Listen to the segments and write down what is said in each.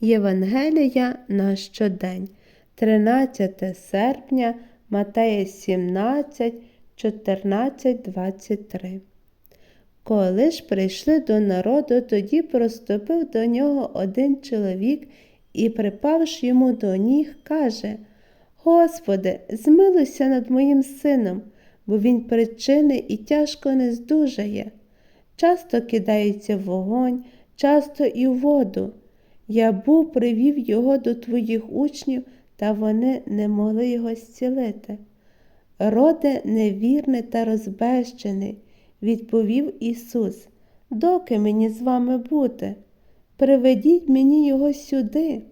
Євангелія на щодень, 13 серпня, Матея 17, 14, 23. Коли ж прийшли до народу, тоді проступив до нього один чоловік і, припавши йому до ніг, каже Господи, змилуйся над моїм сином, бо він причини і тяжко не здужає. Часто кидається в вогонь, часто і в воду. Я був привів його до твоїх учнів, та вони не могли його зцілити. Роде невірний та розбещений, відповів Ісус, доки мені з вами бути? Приведіть мені його сюди.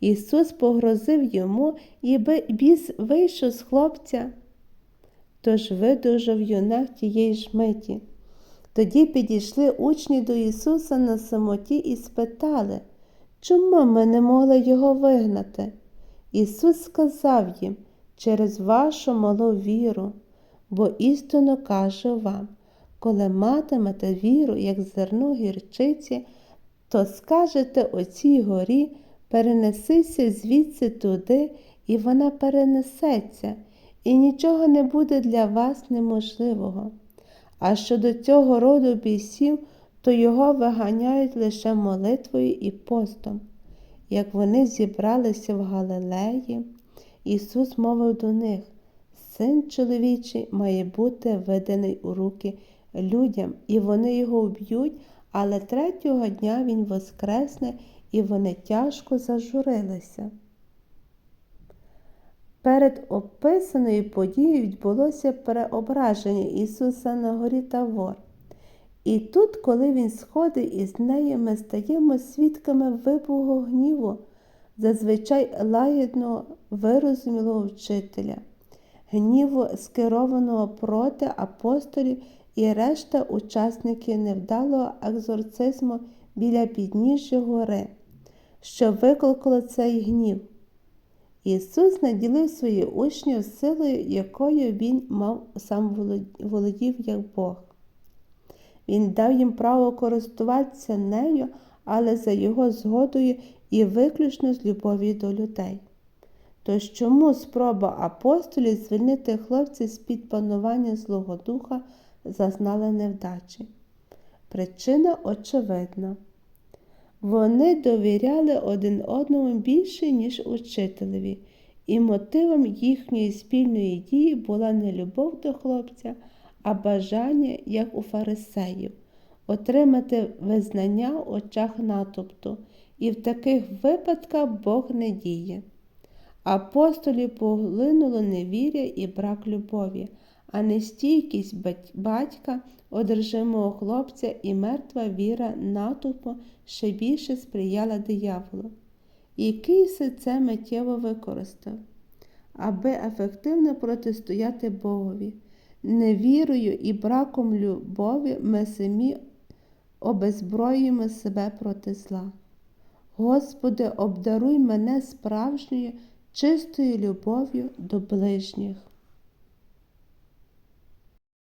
Ісус погрозив йому, і біс вийшов з хлопця. Тож видужав юнак тієї ж миті. Тоді підійшли учні до Ісуса на самоті і спитали, чому ми не могли його вигнати? Ісус сказав їм через вашу малу віру, бо істинно кажу вам, коли матимете віру, як зерно гірчиці, то скажете оцій горі, перенесися звідси туди, і вона перенесеться, і нічого не буде для вас неможливого. А щодо цього роду бісів, то його виганяють лише молитвою і постом. Як вони зібралися в Галилеї, Ісус мовив до них, Син чоловічий має бути виданий у руки людям, і вони його вб'ють, але третього дня Він воскресне, і вони тяжко зажурилися. Перед описаною подією відбулося переображення Ісуса на горі Тавор. І тут, коли Він сходить із нею, ми стаємо свідками вибуху гніву, зазвичай лагідного вирозумілого вчителя, гніву, скерованого проти апостолів і решта учасників невдалого екзорцизму біля підніжжя гори, що викликало цей гнів. Ісус наділив своїх учнів силою, якою Він мав сам володів як Бог. Він дав їм право користуватися нею, але за його згодою і виключно з любові до людей. Тож чому спроба апостолів звільнити хлопців з під панування Злого Духа зазнала невдачі? Причина очевидна. Вони довіряли один одному більше, ніж учителеві, і мотивом їхньої спільної дії була не любов до хлопця, а бажання, як у фарисеїв, отримати визнання в очах натовпту, і в таких випадках Бог не діє. Апостолів поглинуло невір'я і брак любові, а нестійкість батька, одержимого хлопця і мертва віра натовпу ще більше сприяла дияволу. І Київси це миттєво використав, аби ефективно протистояти Богові. Невірою і браком любові ми самі обезброюємо себе проти зла. Господи, обдаруй мене справжньою, чистою любов'ю до ближніх.